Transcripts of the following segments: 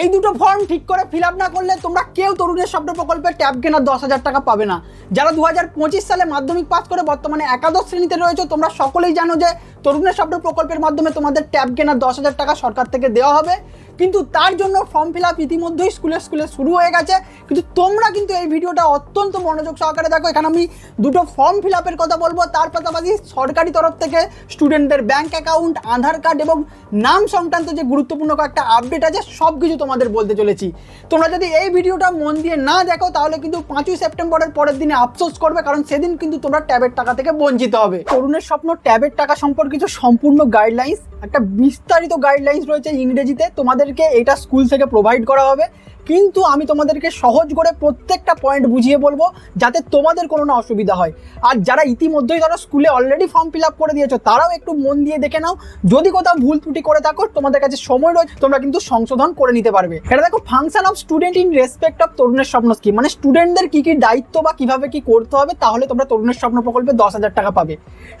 এই দুটো ফর্ম ঠিক করে ফিল না করলে তোমরা কেউ তরুণের স্বপ্ন প্রকল্পে ট্যাব কেনার দশ হাজার টাকা পাবে না। যারা দু হাজার পঁচিশ সালে মাধ্যমিক পাস করে বর্তমানে একাদশ শ্রেণীতে রয়েছে, তোমরা সকলেই জানো যে তরুণের স্বপ্ন প্রকল্পের মাধ্যমে তোমাদের ট্যাব কেনার দশ হাজার টাকা সরকার থেকে দেওয়া হবে। কিন্তু তার জন্য ফর্ম ফিল আপ ইতিমধ্যেই স্কুলে স্কুলে শুরু হয়ে গেছে। কিন্তু তোমরা কিন্তু এই ভিডিওটা অত্যন্ত মনোযোগ সহকারে দেখো। এখানে আমি দুটো ফর্ম ফিল আপের কথা বলব। তার পাশাপাশি সরকারি তরফ থেকে স্টুডেন্টদের ব্যাঙ্ক অ্যাকাউন্ট আধার কার্ড এবং নাম সংক্রান্ত যে গুরুত্বপূর্ণ কয়েকটা আপডেট আছে সব কিছু তোমাদের বলতে চলেছি। তোমরা যদি এই ভিডিওটা মন দিয়ে না দেখো, তাহলে কিন্তু পাঁচই সেপ্টেম্বরের পরের দিনে আফসোস করবে, কারণ সেদিন কিন্তু তোমরা ট্যাবের টাকা থেকে বঞ্চিত হবে। তরুণের স্বপ্ন ট্যাবের টাকা সম্পর্কিত সম্পূর্ণ গাইডলাইন্স একটা বিস্তারিত গাইডলাইন্স রয়েছে ইংরেজিতে। তোমাদেরকে এটা স্কুল থেকে প্রোভাইড করা হবে। কিন্তু আমি তোমাদেরকে সহজ করে প্রত্যেকটা পয়েন্ট বুঝিয়ে বলব, যাতে তোমাদের কোনো না অসুবিধা হয়। আর যারা ইতিমধ্যেই ধরো স্কুলে অলরেডি ফর্ম ফিল আপ করে দিয়েছ, তারাও একটু মন দিয়ে দেখে নাও। যদি কোথাও ভুল ত্রুটি করে থাকো, তোমাদের কাছে সময় রয়েছে, তোমরা কিন্তু সংশোধন করে নিতে পারবে। এটা দেখো function of student in respect of তরুণের স্বপ্ন স্কিম মানে স্টুডেন্টদের কি কি দায়িত্ব বা কীভাবে কি করতে হবে, তাহলে তোমরা তরুণের স্বপ্ন প্রকল্পে দশ হাজার টাকা পাবে।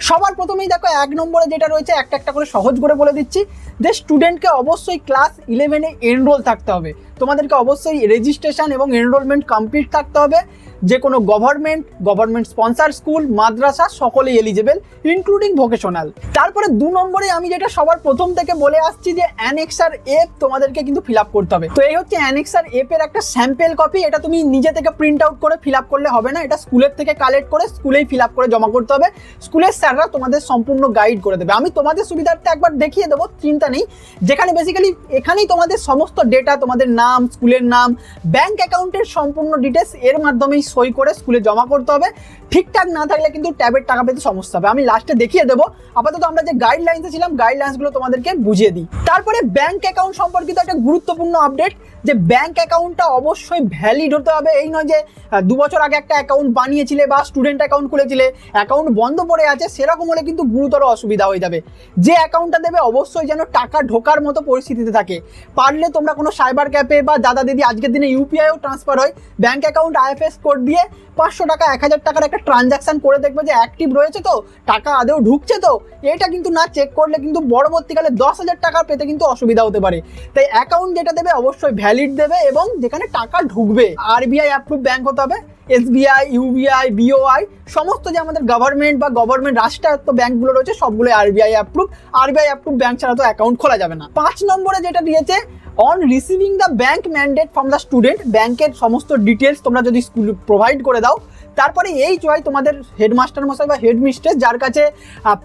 সবার প্রথমেই দেখো, এক নম্বরে যেটা রয়েছে, একটা একটা করে সহজ করে বলে দিচ্ছি যে স্টুডেন্টকে অবশ্যই ক্লাস ইলেভেনে এনরোল থাকতে হবে। তোমাদেরকে অবশ্যই রেজিস্ট্রেশন এবং এনরোলমেন্ট কমপ্লিট থাকতে হবে। যে কোনো গভর্নমেন্ট গভর্নমেন্ট স্পন্সার স্কুল মাদ্রাসা সকলেই এলিজেবল ইনক্লুডিং ভোকেশনাল তারপরে দু নম্বরে আমি যেটা সবার প্রথম থেকে বলে আসছি যে অ্যানেক্সার এপ তোমাদেরকে কিন্তু ফিল আপ করতে হবে। তো এই হচ্ছে অ্যানেক্সার এপের একটা স্যাম্পেল কপি এটা তুমি নিজে থেকে প্রিন্ট আউট করে ফিল আপ করলে হবে না, এটা স্কুলের থেকে কালেক্ট করে স্কুলেই ফিল আপ করে জমা করতে হবে। স্কুলের স্যাররা তোমাদের সম্পূর্ণ গাইড করে দেবে। আমি তোমাদের সুবিধার্থে একবার দেখিয়ে দেবো, চিন্তা নেই। যেখানে বেসিক্যালি এখানেই তোমাদের সমস্ত ডেটা তোমাদের নাম স্কুলের নাম ব্যাংক অ্যাকাউন্টের সম্পূর্ণ ডিটেলস এর মাধ্যমেই সই করে স্কুলে জমা করতে হবে। ঠিকঠাক না থাকলে কিন্তু ট্যাবের টাকা পেতে সমস্যা হবে। আমি লাস্টে দেখিয়ে দেবো। আপাতত আমরা যে গাইডলাইন্সে ছিলাম গাইডলাইন্সগুলো তোমাদেরকে বুঝিয়ে দিই। তারপরে ব্যাংক অ্যাকাউন্ট সম্পর্কিত একটা গুরুত্বপূর্ণ আপডেট যে ব্যাংক অ্যাকাউন্টটা অবশ্যই ভ্যালিড হতে হবে। এই নয় যে দু বছর আগে একটা অ্যাকাউন্ট বানিয়েছিলে বা স্টুডেন্ট অ্যাকাউন্ট খুলেছিলে অ্যাকাউন্ট বন্ধ পড়ে আছে, সেরকম হলে কিন্তু গুরুতর অসুবিধা হয়ে যাবে। যে অ্যাকাউন্টটা দেবে অবশ্যই যেন টাকা ঢোকার মতো পরিস্থিতিতে থাকে। পারলে তোমরা কোনো সাইবার ক্যাফে বা দাদা দিদি আজকের দিনে ইউপিআইও ট্রান্সফার হয়। ব্যাংক অ্যাকাউন্ট আইএফএস কোড দিয়ে পাঁচশো টাকা, এক হাজার টাকার একটা ট্রানজাকশন করে দেখবে যে অ্যাক্টিভ রয়েছে তো, টাকা আদেও ঢুকছে তো, এটা কিন্তু না চেক করলে কিন্তু পরবর্তীকালে দশ হাজার টাকা পেতে কিন্তু অসুবিধা হতে পারে। তাই অ্যাকাউন্ট যেটা দেবে অবশ্যই ভ্যালিড দেবে এবং যেখানে টাকা ঢুকবে আরবিআই অ্যাপ্রুভ ব্যাংক হতে হবে এসবিআই ইউবিআই বিওআই সমস্ত যে আমাদের গভর্নমেন্ট বা গভর্নমেন্ট রাষ্ট্রায়ত্ত ব্যাংকগুলো রয়েছে সবগুলো RBI approve RBI approve bank ছাড়া তো অ্যাকাউন্ট খোলা যাবে না। পাঁচ নম্বরে যেটা দিয়েছে on receiving the bank mandate from the student ব্যাংকের সমস্ত ডিটেলস তোমরা যদি স্কুল প্রোভাইড করে দাও। তারপরে এই চয় তোমাদের হেডমাস্টার মশাই বা হেডমিস্ট্রেস যার কাছে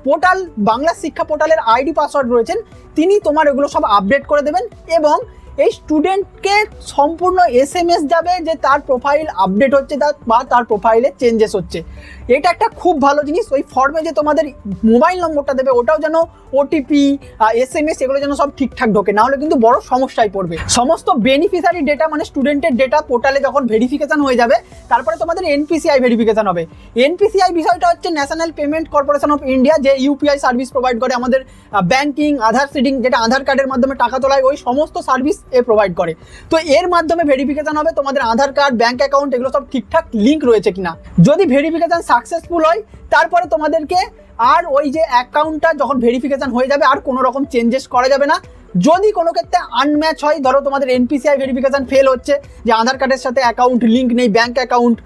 পোর্টাল বাংলা শিক্ষা পোর্টালের আইডি পাসওয়ার্ড রয়েছেন, তিনি তোমার এগুলো সব আপডেট করে দেবেন এবং এই স্টুডেন্টকে সম্পূর্ণ এস এম এস যাবে যে তার প্রোফাইল আপডেট হচ্ছে তার- বা তার প্রোফাইলে চেঞ্জেস হচ্ছে। এটা একটা খুব ভালো জিনিস। ওই ফর্মে যে তোমাদের মোবাইল নম্বরটা দেবে, ওটাও যেন ওটিপি এস এম এস এগুলো যেন সব ঠিকঠাক ঢোকে। না হলে কিন্তু বড় সমস্যায় পড়বে। সমস্ত বেনিফিশিয়ারি ডেটা মানে স্টুডেন্টের ডেটা পোর্টালে যখন ভেরিফিকেশন হয়ে যাবে, তারপরে তোমাদের এনপিসিআই ভেরিফিকেশন হবে। এনপিসিআই বিষয়টা হচ্ছে national payment corporation of India যে ইউপিআই সার্ভিস প্রোভাইড করে আমাদের ব্যাংকিং আধার সিডিং যেটা আধার কার্ডের মাধ্যমে টাকা তোলায়, ওই সমস্ত সার্ভিস এ প্রোভাইড করে। তো এর মাধ্যমে ভেরিফিকেশান হবে তোমাদের আধার কার্ড ব্যাঙ্ক অ্যাকাউন্ট এগুলো সব ঠিকঠাক লিঙ্ক রয়েছে কিনা। যদি ভেরিফিকেশান সাকসেসফুল হয়, তারপরে তোমাদেরকে আর ওই যে অ্যাকাউন্টটা যখন ভেরিফিকেশান হয়ে যাবে, আর কোনো রকম চেঞ্জেস করা যাবে না। যদি কোনো ক্ষেত্রে আনম্যাচ হয়, ধরো তোমাদের এনপিসিআই ভেরিফিকেশান ফেল হচ্ছে, যে আধার কার্ডের সাথে অ্যাকাউন্ট লিঙ্ক নেই ব্যাঙ্ক অ্যাকাউন্ট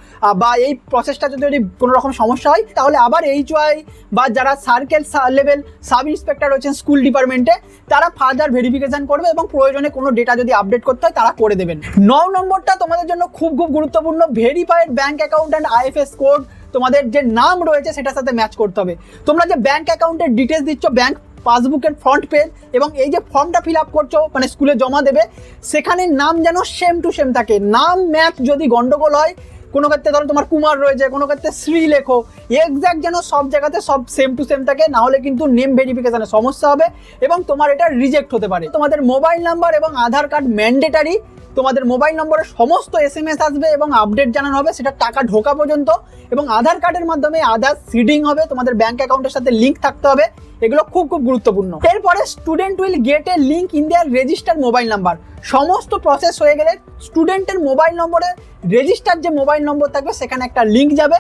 বা এই প্রসেসটা যদি কোনো রকম সমস্যা হয়, তাহলে আবার এইচওয়াই বা যারা সার্কেল লেভেল সাব ইন্সপেক্টর রয়েছেন স্কুল ডিপার্টমেন্টে তারা ফার্দার ভেরিফিকেশান করবে এবং প্রয়োজনে কোনো ডেটা যদি আপডেট করতে হয়, তারা করে দেবেন। ন নম্বরটা তোমাদের জন্য খুব খুব গুরুত্বপূর্ণ verified bank account and IFS code তোমাদের যে নাম রয়েছে, সেটার সাথে ম্যাচ করতে হবে। তোমরা যে ব্যাঙ্ক অ্যাকাউন্টের ডিটেলস দিচ্ছ ব্যাংক পাসবুকের ফ্রন্ট পেজ এবং এই যে ফর্মটা ফিল আপ করছ মানে স্কুলে জমা দেবে, সেখানে নাম যেন সেম টু সেম থাকে। নাম ম্যাচ যদি গন্ডগোল হয়, কোনো ক্ষেত্রে ধরো তোমার কুমার রয়েছে, কোনো ক্ষেত্রে শ্রী লেখো এক্স্যাক্ট যেন সব জায়গাতে সব সেম টু সেম থাকে, নাহলে কিন্তু নেম ভেরিফিকেশনে সমস্যা হবে এবং তোমার এটা রিজেক্ট হতে পারে। তোমাদের মোবাইল নাম্বার এবং আধার কার্ড ম্যান্ডেটারি তোমাদের মোবাইল নম্বরে সমস্ত এস এম এস আসবে এবং আপডেট জানানো হবে, সেটা টাকা ঢোকা পর্যন্ত এবং আধার কার্ডের মাধ্যমে আধার সিডিং হবে, তোমাদের ব্যাঙ্ক অ্যাকাউন্টের সাথে লিঙ্ক থাকতে হবে। এগুলো খুব খুব গুরুত্বপূর্ণ। এরপরে student will get a link in their register mobile number সমস্ত প্রসেস হয়ে গেলে স্টুডেন্টের মোবাইল নম্বরে রেজিস্টার যে মোবাইল নম্বর থাকবে, সেখানে একটা লিঙ্ক যাবে।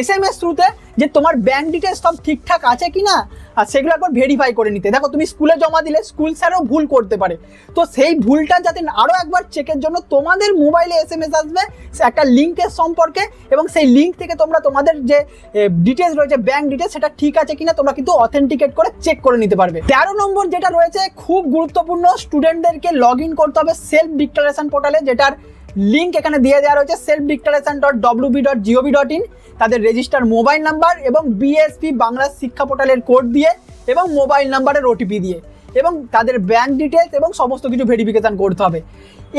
এস এম এস থ্রুতে যে তোমার ব্যাংক ডিটেলস সব ঠিকঠাক আছে কি না আর সেগুলো একবার ভেরিফাই করে নিতে। দেখো, তুমি স্কুলে জমা দিলে স্কুল স্যারও ভুল করতে পারে। তো সেই ভুলটা যাতে আরও একবার চেকের জন্য তোমাদের মোবাইলে এস এম এস আসবে একটা লিঙ্কের সম্পর্কে, এবং সেই লিঙ্ক থেকে তোমরা তোমাদের যে ডিটেলস রয়েছে ব্যাংক ডিটেলস সেটা ঠিক আছে কিনা, তোমরা কিন্তু অথেন্টিকেট করে চেক করে নিতে পারবে। তেরো নম্বর যেটা রয়েছে, খুব গুরুত্বপূর্ণ স্টুডেন্টদেরকে লগ ইন করতে হবে সেলফ ডিক্লারেশন পোর্টালে যেটার লিঙ্ক এখানে দিয়ে দেওয়া রয়েছে self declaration dot WB dot GOV dot in তাদের রেজিস্টার মোবাইল নাম্বার এবং বিএসপি বাংলা শিক্ষা পোর্টালের কোড দিয়ে এবং মোবাইল নাম্বারের ওটিপি দিয়ে এবং তাদের ব্যাংক ডিটেলস এবং সমস্ত কিছু ভেরিফিকেশান করতে হবে।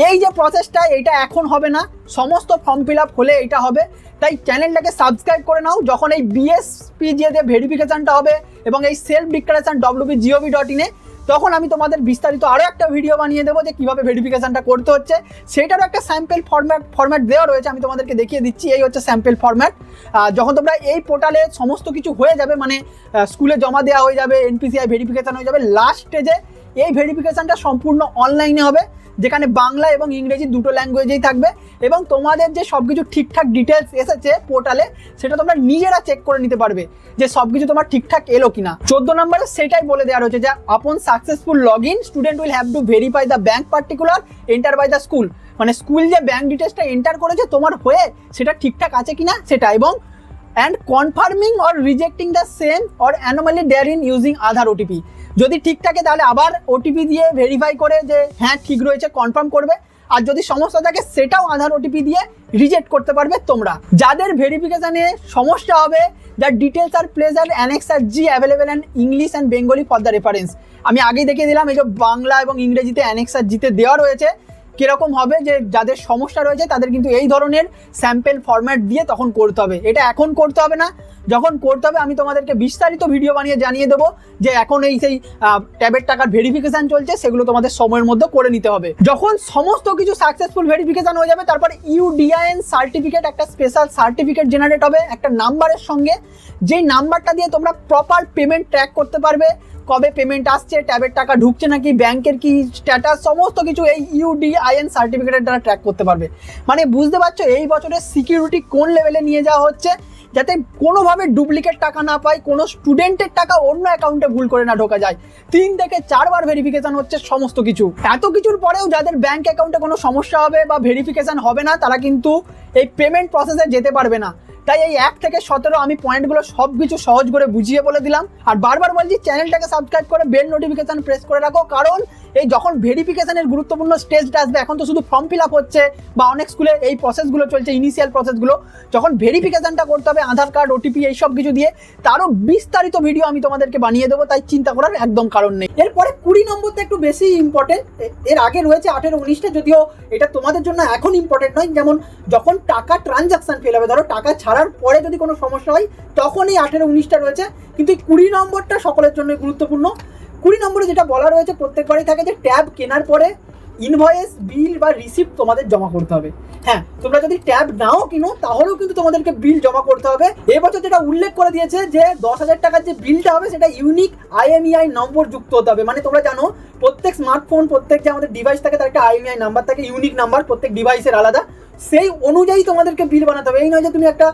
এই যে প্রসেসটা এটা এখন হবে না। সমস্ত ফর্ম ফিল আপ হলে এটা হবে। তাই চ্যানেলটাকে সাবস্ক্রাইব করে নাও। যখন এই বিএসপি যে ভেরিফিকেশানটা হবে এবং এই self declaration WB GOV dot ইনে তখন আমি তোমাদের বিস্তারিত আরও একটা ভিডিও বানিয়ে দেবো যে কীভাবে ভেরিফিকেশানটা করতে হচ্ছে। সেটারও একটা স্যাম্পেল ফর্ম্যাট ফর্ম্যাট দেওয়া রয়েছে, আমি তোমাদেরকে দেখিয়ে দিচ্ছি। এই হচ্ছে স্যাম্পেল ফর্ম্যাট যখন তোমরা এই পোর্টালে সমস্ত কিছু হয়ে যাবে মানে স্কুলে জমা দেওয়া হয়ে যাবে এনপিসিআই ভেরিফিকেশান হয়ে যাবে লাস্ট স্টেজে এই ভেরিফিকেশানটা সম্পূর্ণ অনলাইনে হবে। যেখানে বাংলা এবং ইংরেজি দুটো ল্যাঙ্গুয়েজেই থাকবে এবং তোমাদের যে সব কিছু ঠিকঠাক ডিটেলস এসেছে পোর্টালে সেটা তোমরা নিজেরা চেক করে নিতে পারবে যে সব কিছু তোমার ঠিকঠাক এলো কিনা। চোদ্দ নম্বরে সেটাই বলে দেওয়া রয়েছে যে upon successful log in student will have to verify the bank particular enter by the school মানে স্কুল যে ব্যাঙ্ক ডিটেলসটা এন্টার করেছে, তোমার হয়ে সেটা ঠিকঠাক আছে কিনা সেটা এবং and confirming or rejecting the same or anomaly there in using Aadhaar OTP যদি ঠিক থাকে তাহলে আবার ওটিপি দিয়ে ভেরিফাই করে যে হ্যাঁ ঠিক রয়েছে কনফার্ম করবে। আর যদি সমস্যা থাকে, সেটাও আধার ওটিপি দিয়ে রিজেক্ট করতে পারবে তোমরা। যাদের ভেরিফিকেশানে সমস্যা হবে the details are place are annex are G available and English and Bengali for the reference আমি আগেই দেখিয়ে দিলাম, এই যে বাংলা এবং ইংরেজিতে অ্যানেক্স আর জিতে দেওয়া রয়েছে। কীরকম হবে যে যাদের সমস্যা রয়েছে তাদের কিন্তু এই ধরনের স্যাম্পেল ফরম্যাট দিয়ে তখন করতে হবে। এটা এখন করতে হবে না। যখন করতে হবে, আমি তোমাদেরকে বিস্তারিত ভিডিও বানিয়ে জানিয়ে দেবো যে এখন এই সেই ট্যাবের টাকার ভেরিফিকেশান চলছে, সেগুলো তোমাদের সময়ের মধ্যে করে নিতে হবে। যখন সমস্ত কিছু সাকসেসফুল ভেরিফিকেশান হয়ে যাবে, তারপরে ইউডিআইএন সার্টিফিকেট একটা স্পেশাল সার্টিফিকেট জেনারেট হবে, একটা নাম্বারের সঙ্গে। যেই নাম্বারটা দিয়ে তোমরা প্রপার পেমেন্ট ট্র্যাক করতে পারবে কবে পেমেন্ট আসছে, ট্যাবের টাকা ঢুকছে নাকি, ব্যাংকের কি স্ট্যাটাস সমস্ত কিছু এই ইউডিআইএন সার্টিফিকেটের দ্বারা ট্র্যাক করতে পারবে। মানে বুঝতে পারছ, এই বছরের সিকিউরিটি কোন লেভেলে নিয়ে যাওয়া হচ্ছে, যাতে কোনোভাবে ডুপ্লিকেট টাকা না পায় কোনো স্টুডেন্টের টাকা অন্য অ্যাকাউন্টে ভুল করে না ঢোকা যায়। তিন থেকে চারবার ভেরিফিকেশন হচ্ছে সমস্ত কিছু। এত কিছুর পরেও যাদের ব্যাংক অ্যাকাউন্টে কোনো সমস্যা হবে বা ভেরিফিকেশন হবে না, তারা কিন্তু এই পেমেন্ট প্রসেসে যেতে পারবে না। তাই এই এক থেকে সতেরো আমি পয়েন্টগুলো সব কিছু সহজ করে বুঝিয়ে বলে দিলাম। আর বারবার বলছি, চ্যানেলটাকে সাবস্ক্রাইব করে বেল নোটিফিকেশান প্রেস করে রাখো। কারণ এই যখন ভেরিফিকেশনের গুরুত্বপূর্ণ স্টেজটা আসবে, এখন তো শুধু ফর্ম ফিল আপ হচ্ছে বা অনেক স্কুলে এই প্রসেসগুলো চলছে ইনিশিয়াল প্রসেসগুলো যখন ভেরিফিকেশনটা করতে হবে, আধার কার্ড ওটিপি এই সব কিছু দিয়ে, তারও বিস্তারিত ভিডিও আমি তোমাদেরকে বানিয়ে দেবো, তাই চিন্তা করার একদম কারণ নেই। এরপরে কুড়ি নম্বরটা একটু বেশি ইম্পর্টেন্ট এর আগে রয়েছে আঠেরো উনিশটা, যদিও এটা তোমাদের জন্য এখন ইম্পর্টেন্ট নয়, যেমন যখন টাকা ট্রানজাকশন ফেল হবে, ধরো টাকা ছাড়ার পরে যদি কোনো সমস্যা হয় তখন এই আঠেরো উনিশটা রয়েছে, কিন্তু এই কুড়ি নম্বরটা সকলের জন্য গুরুত্বপূর্ণ। কুড়ি নম্বরে যেটা বলা রয়েছে, প্রত্যেকবারই থাকে যে ট্যাব কেনার পরে ইনভয়েস বিল বা রিসিপ্ট তোমাদের জমা করতে হবে। হ্যাঁ তোমরা যদি ট্যাব নাও কিনো, তাহলেও কিন্তু তোমাদেরকে বিল জমা করতে হবে। এবছর যেটা উল্লেখ করে দিয়েছে যে দশ হাজার টাকার যে বিলটা হবে, সেটা ইউনিক আইএমইআই নম্বর যুক্ত হতে হবে। মানে তোমরা জানো, প্রত্যেক স্মার্টফোন প্রত্যেক যে আমাদের ডিভাইস থাকে, তার একটা আইএমইআই নাম্বার থাকে ইউনিক নাম্বার প্রত্যেক ডিভাইসের আলাদা। সেই অনুযায়ী তোমাদেরকে বিল বানাতে হবে। এই নয় যে তুমি একটা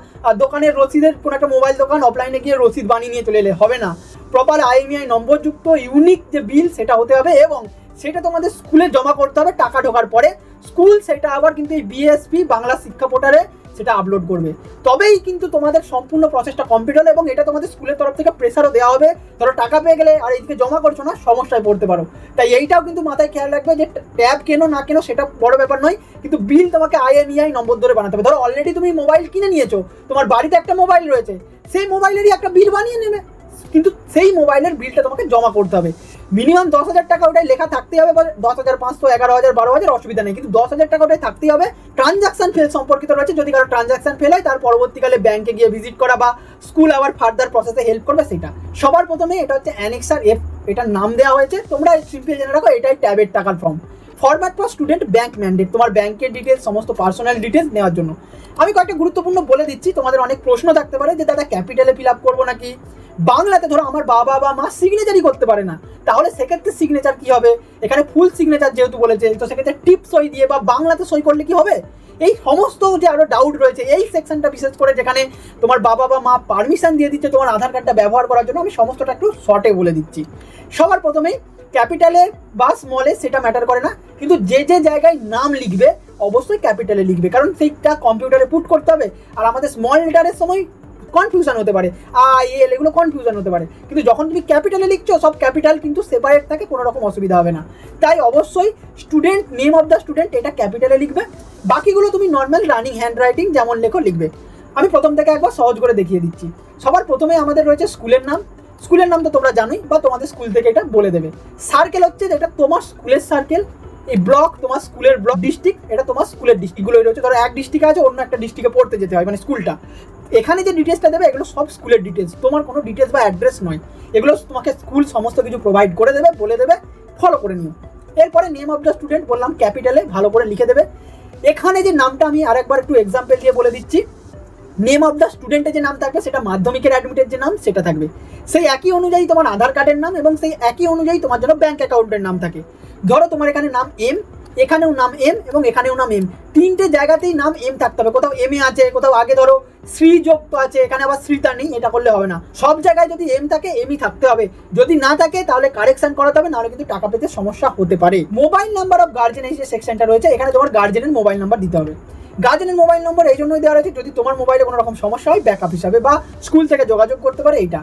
দোকানের রসিদের কোনো একটা মোবাইল দোকান অফলাইনে গিয়ে রসিদ বানিয়ে নিয়ে চলে এলে হবে না। প্রপার আইএমইআই নম্বরযুক্ত ইউনিক যে বিল সেটা হতে হবে এবং সেটা তোমাদের স্কুলে জমা করতে হবে টাকা ঢোকার পরে। স্কুল সেটা আবার কিন্তু এই বিএসপি বাংলা শিক্ষা পোর্টালে সেটা আপলোড করবে। তবেই কিন্তু তোমাদের সম্পূর্ণ প্রসেসটা কমপ্লিট হলো এবং এটা তোমাদের স্কুলের তরফ থেকে প্রেসারও দেওয়া হবে। ধরো টাকা পেয়ে গেলে আর এইদিকে জমা করছ না, সমস্যায় পড়তে পারো। তাই এইটাও কিন্তু মাথায় খেয়াল রাখবে যে ট্যাব কেনো না কেনো সেটা বড় ব্যাপার নয়, কিন্তু বিল তোমাকে আইএমইআই নম্বর ধরে বানাতে হবে। ধরো অলরেডি তুমি মোবাইল কিনে নিয়েছো, তোমার বাড়িতে একটা মোবাইল রয়েছে, সেই মোবাইলেরই একটা বিল বানিয়ে নেবে। কিন্তু সেই মোবাইলের বিলটা তোমাকে জমা করতে হবে। মিনিমাম দশ হাজার টাকা ওটাই লেখা থাকতেই হবে, বা দশ হাজার পাঁচশো, এগারো হাজার, বারো হাজার, অসুবিধা নেই। কিন্তু দশ হাজার টাকা ওটাই থাকতেই হবে। ট্রানজাকশন ফেল সম্পর্কিত রয়েছে, যদি কারও ট্রানজাকশন ফেল হয়, তার পরবর্তীকালে ব্যাংকে গিয়ে ভিজিট করা বা স্কুল আবার ফার্দার প্রসেসে হেল্প করবে সেটা। সবার প্রথমে এটা হচ্ছে অ্যানেক্সার এফ এটার নাম দেওয়া হয়েছে। তোমরা সিম্পল জেনে রাখো, এটাই ট্যাবের টাকার form format for student bank mandate তোমার ব্যাংকের ডিটেলস সমস্ত পার্সোনাল ডিটেলস নেওয়ার জন্য। আমি কয়েকটা গুরুত্বপূর্ণ বলে দিচ্ছি, তোমাদের অনেক প্রশ্ন থাকতে পারে যে, দাদা ক্যাপিটালে ফিল আপ করব নাকি? বাংলাতে ধরো আমার বাবা বা মা সিগনেচারই করতে পারে না। তাহলে সেক্ষেত্রে সিগনেচার কি হবে? এখানে ফুল সিগনেচার যেহেতু বলেছে, তো সেক্ষেত্রে টিপ সই দিয়ে বা বাংলাতে সই করলে কি হবে? এই সমস্ত যে আরও ডাউট রয়েছে, এই সেকশনটা বিশেষ করে যেখানে তোমার বাবা বা মা পারমিশন দিয়ে দিচ্ছে তোমার আধার কার্ডটা ব্যবহার করার জন্য, আমি সমস্তটা একটু শর্টে বলে দিচ্ছি। সবার প্রথমেই ক্যাপিটালে বা স্মলে সেটা ম্যাটার করে না, কিন্তু যে যে জায়গায় নাম লিখবে, অবশ্যই ক্যাপিটালে লিখবে। কারণ সেইটা কম্পিউটারে পুট করতে হবে। আর আমাদের স্মল লেটারের সময় কনফিউশন হতে পারে আই এল এগুলো কনফিউশন হতে পারে। কিন্তু যখন তুমি ক্যাপিটালে লিখছো, সব ক্যাপিটাল কিন্তু সেপারেট থাকে, কোনো রকম অসুবিধা হবে না। তাই অবশ্যই student name of the student এটা ক্যাপিটালে লিখবে। বাকিগুলো তুমি নর্মাল রানিং হ্যান্ড রাইটিং যেমন লেখো, লিখবে। আমি প্রথম থেকে একবার সহজ করে দেখিয়ে দিচ্ছি। সবার প্রথমে আমাদের রয়েছে স্কুলের নাম। স্কুলের নাম তো তোমরা জানোই, বা তোমাদের স্কুল থেকে এটা বলে দেবে। সার্কেল হচ্ছে যেটা তোমার স্কুলের সার্কেল এই ব্লক তোমার স্কুলের ব্লক ডিস্ট্রিক্ট এটা তোমার স্কুলের ডিস্ট্রিক্টগুলোই রয়েছে। ধরো এক ডিস্ট্রিক্টে আছে, অন্য একটা ডিস্ট্রিক্টে পড়তে যেতে হয় মানে স্কুলটা এখানে যে ডিটেলসটা দেবে, এগুলো সব স্কুলের ডিটেলস তোমার কোনো ডিটেলস বা অ্যাড্রেস নয়। এগুলো তোমাকে স্কুল সমস্ত কিছু প্রোভাইড করে দেবে, বলে দেবে ফলো করে নিও। এরপরে নেম অফ দ্য স্টুডেন্ট বললাম ক্যাপিটালে ভালো করে লিখে দেবে। এখানে যে নামটা আমি আরেকবার একটু এক্সাম্পল দিয়ে বলে দিচ্ছি। নেম অফ দ্য স্টুডেন্টের যে নাম থাকবে, সেটা মাধ্যমিকের অ্যাডমিটের যে নাম, সেটা থাকবে। সেই একই অনুযায়ী তোমার আধার কার্ডের নাম এবং সেই একই অনুযায়ী তোমার জন্য ব্যাঙ্ক অ্যাকাউন্টের নাম থাকে। ধরো তোমার এখানে নাম এম এখানেও নাম এম এবং এখানেও নাম এম তিনটে জায়গাতেই নাম এম থাকতে হবে। কোথাও এম এ আছে, কোথাও আগে ধরো শ্রীযুক্ত আছে, এখানে আবার শ্রীতা নেই, এটা করলে হবে না। সব জায়গায় যদি এম থাকে এমই থাকতে হবে। যদি না থাকে, তাহলে কারেকশন করাতে হবে, নাহলে কিন্তু টাকা পেতে সমস্যা হতে পারে। মোবাইল নাম্বার অফ গার্জেন এই যে সেকশনটা রয়েছে, এখানে তোমার গার্জেনের মোবাইল নাম্বার দিতে হবে। গার্জেনের মোবাইল নম্বর এই জন্যই দেওয়া রয়েছে, যদি তোমার মোবাইলে কোনো রকম সমস্যা হয় ব্যাকআপ হিসাবে বা স্কুল থেকে যোগাযোগ করতে পারে এইটা।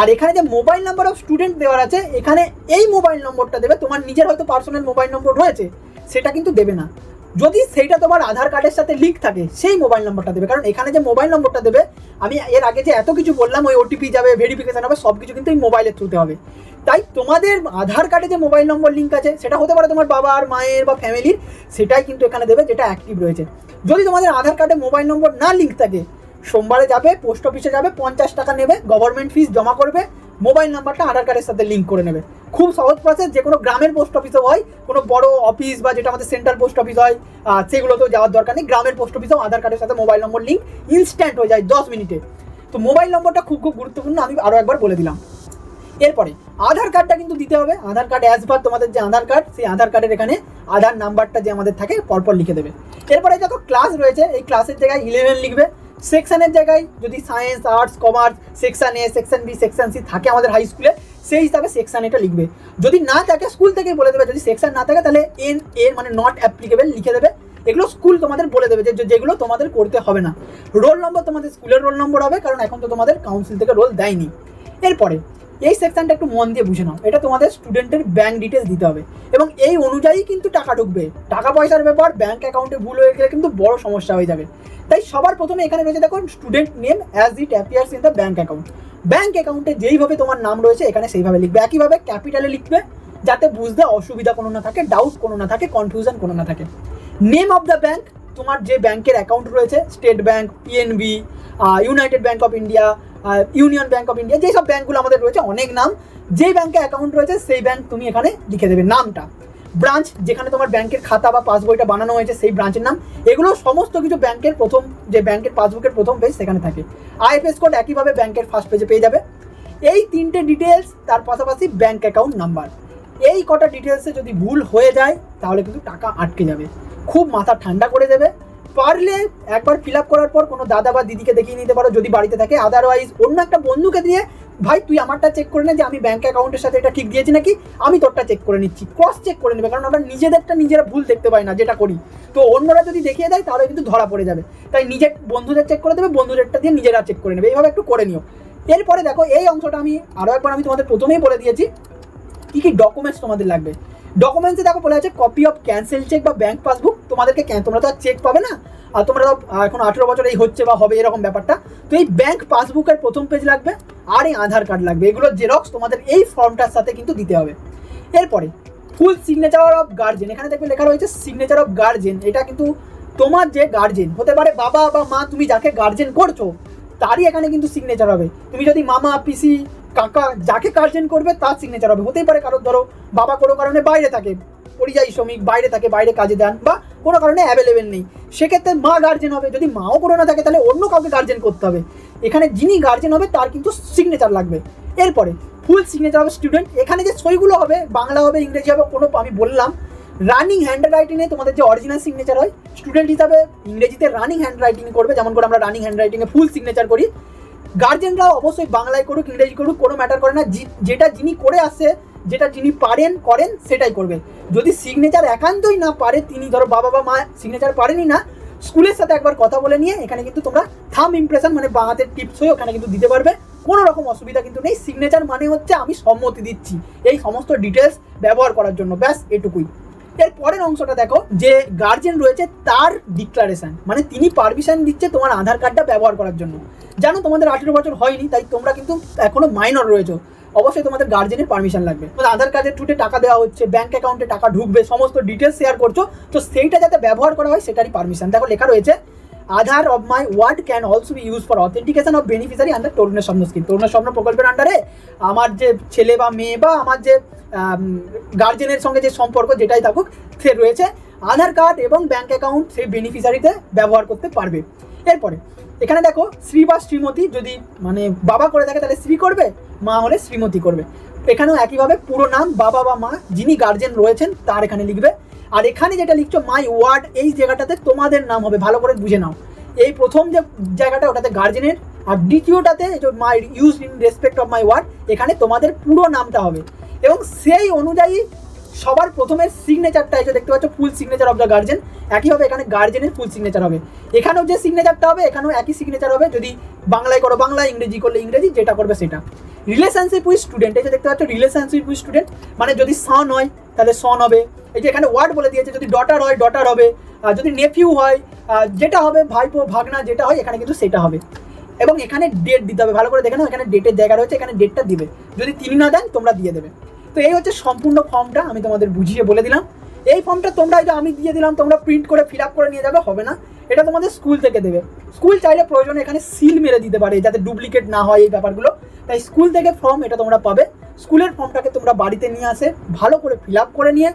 আর এখানে যে মোবাইল নাম্বার অফ স্টুডেন্ট দেওয়ার আছে, এখানে এই মোবাইল নম্বরটা দেবে। তোমার নিজের হয়তো পার্সোনাল মোবাইল নম্বর রয়েছে। সেটা কিন্তু দেবে না। যদি সেইটা তোমার আধার কার্ডের সাথে লিঙ্ক থাকে, সেই মোবাইল নম্বরটা দেবে। কারণ এখানে যে মোবাইল নম্বরটা দেবে, আমি এর আগে যে এত কিছু বললাম, ওই ওটিপি যাবে ভেরিফিকেশন হবে সব কিছু কিন্তু এই মোবাইলের থ্রুতে হবে। তাই তোমাদের আধার কার্ডে যে মোবাইল নম্বর লিঙ্ক আছে, সেটা হতে পারে তোমার বাবার, মায়ের বা ফ্যামিলির সেটাই কিন্তু এখানে দেবে, যেটা অ্যাক্টিভ রয়েছে। যদি তোমাদের আধার কার্ডে মোবাইল নম্বর না লিঙ্ক থাকে, সোমবারে যাবে পোস্ট অফিসে যাবে, পঞ্চাশ টাকা নেবে গভর্নমেন্ট ফিস জমা করবে মোবাইল নাম্বারটা আধার কার্ডের সাথে লিঙ্ক করে নেবে। খুব সহজ প্রসেস যে কোনো গ্রামের পোস্ট অফিসে হয়, কোনো বড় অফিস বা যেটা আমাদের সেন্ট্রাল পোস্ট অফিস হয় সেগুলোতেও যাওয়ার দরকার নেই। গ্রামের পোস্ট অফিসেও আধার কার্ডের সাথে মোবাইল নম্বর লিঙ্ক ইনস্ট্যান্ট হয়ে যায় দশ মিনিটে। তো মোবাইল নম্বরটা খুব খুব গুরুত্বপূর্ণ, আমি আরও একবার বলে দিলাম। এরপরে, আধার কার্ডটা কিন্তু দিতে হবে। আধার কার্ড অ্যাজ পার তোমাদের যে আধার কার্ড সেই আধার কার্ডের এখানে আধার নাম্বারটা যে আমাদের থাকে, পরপর লিখে দেবে। এরপরে যত ক্লাস রয়েছে, এই ক্লাসের জায়গায় ইলেভেন লিখবে। সেকশনের জায়গায় যদি science arts commerce section A section B section C থাকে আমাদের হাই স্কুলে সেই হিসাবে সেকশান এটা লিখবে। যদি না থাকে স্কুল থেকে বলে দেবে। যদি সেকশন না থাকে, তাহলে এন এর মানে নট অ্যাপ্লিকেবেল লিখে দেবে। এগুলো স্কুল তোমাদের বলে দেবে যে যেগুলো তোমাদের করতে হবে না। রোল নম্বর তোমাদের স্কুলের রোল নম্বর হবে, কারণ এখন তো তোমাদের কাউন্সিল থেকে রোল দেয়নি। এরপরে এই সেকশনটা একটু মন দিয়ে বুঝে নাও। এটা তোমাদের স্টুডেন্টের ব্যাঙ্ক ডিটেলস দিতে হবে। এবং এই অনুযায়ী কিন্তু টাকা ঢুকবে। টাকা পয়সার ব্যাপার ব্যাঙ্ক অ্যাকাউন্টে ভুল হয়ে গেলে কিন্তু বড় সমস্যা হয়ে যাবে। তাই সবার প্রথমে এখানে রয়েছে, দেখো student name as it appears in the bank account bank অ্যাকাউন্টে যেইভাবে তোমার নাম রয়েছে, এখানে সেইভাবে লিখবে। একইভাবে ক্যাপিটালে লিখবে, যাতে বুঝতে অসুবিধা কোনো না থাকে ডাউট কোনো না থাকে কনফিউশন কোনো না থাকে। নেম অফ দ্য ব্যাঙ্ক তোমার যে ব্যাংকের অ্যাকাউন্ট রয়েছে state bank PNB united bank of India union bank of India যেসব ব্যাঙ্কগুলো আমাদের রয়েছে, অনেক নাম, যেই ব্যাঙ্কে অ্যাকাউন্ট রয়েছে, সেই ব্যাঙ্ক তুমি এখানে লিখে দেবে নামটা। ব্রাঞ্চ যেখানে তোমার ব্যাংকের খাতা বা পাসবইটা বানানো হয়েছে, সেই ব্রাঞ্চের নাম। এগুলো সমস্ত কিছু ব্যাংকের প্রথম, যে ব্যাংকের পাসবুকের প্রথম পেজ সেখানে থাকে। আইএফএস কোড একইভাবে ব্যাংকের ফার্স্ট পেজে পেয়ে যাবে। এই তিনটে ডিটেলস তার পাশাপাশি ব্যাংক অ্যাকাউন্ট নাম্বার এই কটা ডিটেলসে যদি ভুল হয়ে যায়, তাহলে কিন্তু টাকা আটকে যাবে। খুব মাথা ঠান্ডা করে দেবে। পারলে একবার ফিল আপ করার পর কোনো দাদা বা দিদিকে দেখিয়ে নিতে পারো। যদি বাড়িতে থাকে আদারওয়াইজ অন্য একটা বন্ধুকে দিয়ে, ভাই, তুই আমারটা চেক করে নে যে আমি ব্যাঙ্ক অ্যাকাউন্টের সাথে এটা ঠিক দিয়েছি নাকি? আমি তোরটা চেক করে নিচ্ছি। ক্রস চেক করে নেবে, কারণ আমরা নিজেদেরটা নিজেরা ভুল দেখতে পাই না, যেটা করি। তো অন্যরা যদি দেখিয়ে দেয়, তাহলে কিন্তু ধরা পড়ে যাবে। তাই নিজের বন্ধুদের চেক করে দেবে, বন্ধুদেরটা দিয়ে নিজেরা চেক করে নেবে। এইভাবে একটু করে নিও। এরপরে দেখো, এই অংশটা আমি আরও একবার আমি তোমাদের প্রথমেই বলে দিয়েছি, কী কী ডকুমেন্টস তোমাদের লাগবে। ডকুমেন্টসে দেখো বলা আছে কপি অফ ক্যান্সেল চেক বা ব্যাংক পাসবুক তোমাদেরকে তোমরা তো আর চেক পাবে না। আর তোমরা তো এখন আঠেরো বছর এই হচ্ছে বা হবে এরকম ব্যাপারটা। তো এই ব্যাংক পাসবুকের প্রথম পেজ লাগবে, আর এই আধার কার্ড লাগবে। এগুলো জেরক্স তোমাদের এই ফর্মটার সাথে কিন্তু দিতে হবে। এরপরে ফুল সিগনেচার অফ গার্জেন এখানে দেখবে লেখা রয়েছে সিগনেচার অফ গার্জেন এটা কিন্তু তোমার যে গার্জেন হতে পারে বাবা বা মা, তুমি যাকে গার্জেন করছ, তারই এখানে কিন্তু সিগনেচার হবে। তুমি যদি মামা, পিসি কাকা যাকে গার্জেন করবে তার সিগনেচার হবে। হতেই পারে কারোর ধরো বাবা কোনো কারণে বাইরে থাকে, পরিযায়ী শ্রমিক বাইরে থাকে, বাইরে কাজে দেন বা কোনো কারণে অ্যাভেলেবেল নেই। সেক্ষেত্রে মা গার্জেন হবে। যদি মাও কোনো না থাকে তাহলে অন্য কাউকে গার্জেন করতে হবে। এখানে যিনি গার্জেন হবে তার কিন্তু সিগনেচার লাগবে। এরপরে ফুল সিগনেচার হবে স্টুডেন্ট এখানে যে সইগুলো হবে, বাংলা হবে, ইংরেজি হবে, কোনো আমি বললাম রানিং হ্যান্ড রাইটিংয়ে তোমাদের যে অরিজিনাল সিগনেচার হয় স্টুডেন্ট হিসাবে ইংরেজিতে রানিং হ্যান্ড রাইটিং করবে, যেমন করে আমরা রানিং হ্যান্ড রাইটিংয়ে ফুল সিগনেচার করি। গার্জেনরাও অবশ্যই বাংলায় করুক, ইংরেজি করুক, কোনো ম্যাটার করে না। যেটা যিনি করে আসে যেটা যিনি পারেন, করেন, সেটাই করবে। যদি সিগনেচার একান্তই না পারে, তিনি ধরো বাবা বা মা সিগনেচার পারেনি না, স্কুলের সাথে একবার কথা বলে নিয়ে এখানে কিন্তু তোমরা থাম ইমপ্রেশন মানে বাঁ হাতের টিপস হয়ে ওখানে কিন্তু দিতে পারবে। কোনো রকম অসুবিধা কিন্তু নেই। সিগনেচার মানে হচ্ছে আমি সম্মতি দিচ্ছি। এই সমস্ত ডিটেলস ব্যবহার করার জন্য। ব্যাস, এটুকুই। এর পরের অংশটা দেখো, যে গার্জেন রয়েছে তার ডিক্লারেশন মানে তিনি পারমিশন দিচ্ছে তোমার আধার কার্ডটা ব্যবহার করার জন্য। জানো তোমাদের আঠেরো বছর হয়নি, তাই তোমরা কিন্তু এখনও মাইনর রয়েছো। অবশ্যই তোমাদের গার্জেনের পারমিশন লাগবে। তোমাদের আধার কার্ডের থ্রুতে টাকা দেওয়া হচ্ছে ব্যাঙ্ক অ্যাকাউন্টে টাকা ঢুকবে, সমস্ত ডিটেলস শেয়ার করছ, তো সেইটা যাতে ব্যবহার করা হয়, সেটারই পারমিশন দেখো লেখা রয়েছে Aadhaar of my ward can also be use for authentication of beneficiary under তরুণের স্বপ্ন স্কিম তরুণের স্বপ্ন প্রকল্পের আন্ডারে আমার যে ছেলে বা মেয়ে বা আমার যে গার্জেনের সঙ্গে যে সম্পর্ক যেটাই থাকুক, সে রয়েছে। আধার কার্ড এবং ব্যাঙ্ক অ্যাকাউন্ট সেই বেনিফিসারিতে ব্যবহার করতে পারবে। এরপরে, এখানে দেখো, শ্রী বা শ্রীমতী যদি মানে বাবা করে থাকে, তাহলে শ্রী করবে, মা হলে শ্রীমতী করবে। এখানেও একইভাবে পুরো নাম বাবা বা মা, যিনি গার্জেন রয়েছেন, তার এখানে লিখবে। আর এখানে যেটা লিখছো মাই ওয়ার্ড এই জায়গাটাতে তোমাদের নাম হবে। ভালো করে বুঝে নাও। এই প্রথম যে জায়গাটা, ওটাতে গার্জেনের আর দ্বিতীয়টাতে my use in respect of my ward এখানে তোমাদের পুরো নামটা হবে। এবং সেই অনুযায়ী সবার প্রথমের সিগনেচারটা যে দেখতে পাচ্ছ full signature of the guardian একইভাবে এখানে গার্জেনের ফুল সিগনেচার হবে। এখানেও যে সিগনেচারটা হবে, এখানেও একই সিগনেচার হবে। যদি বাংলায় করো বাংলা, ইংরেজি করলে ইংরেজি, যেটা করবে সেটা। রিলেশনশিপ উইথ স্টুডেন্ট যে দেখতে পাচ্ছ রিলেশনশিপ উইথ স্টুডেন্ট মানে যদি সন হয় তাহলে সন হবে। এই যে এখানে ওয়ার্ড বলে দিয়েছে, যদি ডটার হয় ডটার হবে। যদি নেফিউ হয় যেটা হবে, ভাইপো, ভাগনা, যেটা হয়, এখানে কিন্তু সেটা হবে। এবং এখানে ডেট দিতে হবে। ভালো করে দেখে নাও, এখানে ডেটের জায়গা রয়েছে, এখানে ডেটটা দিবে। যদি তিনি না দেন, তোমরা দিয়ে দেবে। তো এই হচ্ছে সম্পূর্ণ ফর্মটা আমি তোমাদের বুঝিয়ে বলে দিলাম। এই ফর্মটা তোমরা যে আমি দিয়ে দিলাম, তোমরা প্রিন্ট করে ফিল আপ করে নিয়ে যাবে, হবে না। এটা তোমাদের স্কুল থেকে দেবে। স্কুল চাইলে প্রয়োজনে এখানে সিল মেরে দিতে পারে, যাতে ডুপ্লিকেট না হয় এই ব্যাপারগুলো। তাই স্কুল থেকে ফর্ম এটা তোমরা পাবে। স্কুলের ফর্মটাকে তোমরা বাড়িতে নিয়ে আসে, ভালো করে ফিল আপ করে নিয়ে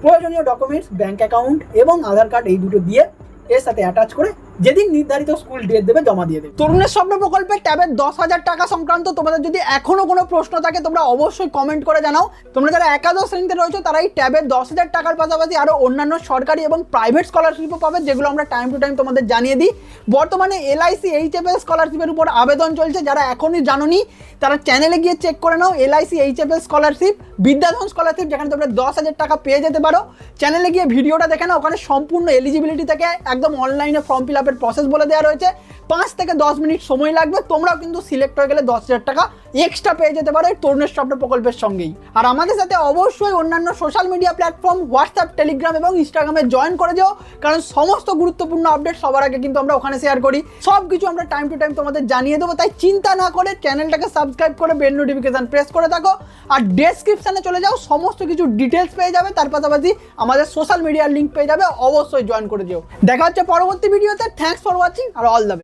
প্রয়োজনীয় ডকুমেন্টস ব্যাঙ্ক অ্যাকাউন্ট এবং আধার কার্ড এই দুটো দিয়ে এর সাথে অ্যাটাচ করে যেদিন নির্ধারিত স্কুল ডেট দেবে, জমা দিয়ে দেবে। তরুণের স্বপ্ন প্রকল্পের ট্যাবের দশ হাজার টাকা সংক্রান্ত তোমাদের যদি এখনও কোনো প্রশ্ন থাকে, তোমরা অবশ্যই কমেন্ট করে জানাও। তোমরা যারা একাদশ শ্রেণীতে রয়েছে, তারা এই ট্যাবের দশ হাজার টাকার পাশাপাশি আরও অন্যান্য সরকারি এবং প্রাইভেট স্কলারশিপও পাবে, যেগুলো আমরা টাইম টু টাইম তোমাদের জানিয়ে দিই। বর্তমানে এলআইসি এইচএফএল স্কলারশিপের উপর আবেদন চলছে। যারা এখনই জানোনি, তারা চ্যানেলে গিয়ে চেক করে নাও LIC HFL scholarship Vidyadhan scholarship যেখানে তোমরা দশ হাজার টাকা পেয়ে যেতে পারো। চ্যানেলে গিয়ে ভিডিওটা দেখে নাও, ওখানে সম্পূর্ণ এলিজিবিলিটি থেকে একদম অনলাইনে ফর্ম ফিল আপের প্রসেস বলে দেওয়া রয়েছে। পাঁচ থেকে দশ মিনিট সময় লাগবে। তোমরাও কিন্তু সিলেক্ট হয়ে গেলে দশ হাজার টাকা এক্সট্রা পেয়ে যেতে পারে তরুণের স্বপ্ন প্রকল্পের সঙ্গেই। আর আমাদের সাথে অবশ্যই অন্যান্য social media platform WhatsApp Telegram এবং ইনস্টাগ্রামে জয়েন করে যাও, কারণ সমস্ত গুরুত্বপূর্ণ আপডেট সবার আগে কিন্তু আমরা ওখানে শেয়ার করি। সব কিছু আমরা টাইম টু টাইম তোমাদের জানিয়ে দেবো, তাই চিন্তা না করে চ্যানেলটাকে সাবস্ক্রাইব করে বেল নোটিফিকেশান প্রেস করে থাকো। আর ডেসক্রিপশানে চলে যাও, সমস্ত কিছু ডিটেলস পেয়ে যাবে, তার পাশাপাশি আমাদের সোশ্যাল মিডিয়ার লিঙ্ক পেয়ে যাবে, অবশ্যই জয়েন করে যেও। দেখা হচ্ছে পরবর্তী ভিডিওতে থ্যাংকস ফর ওয়াচিং আর অল দ্য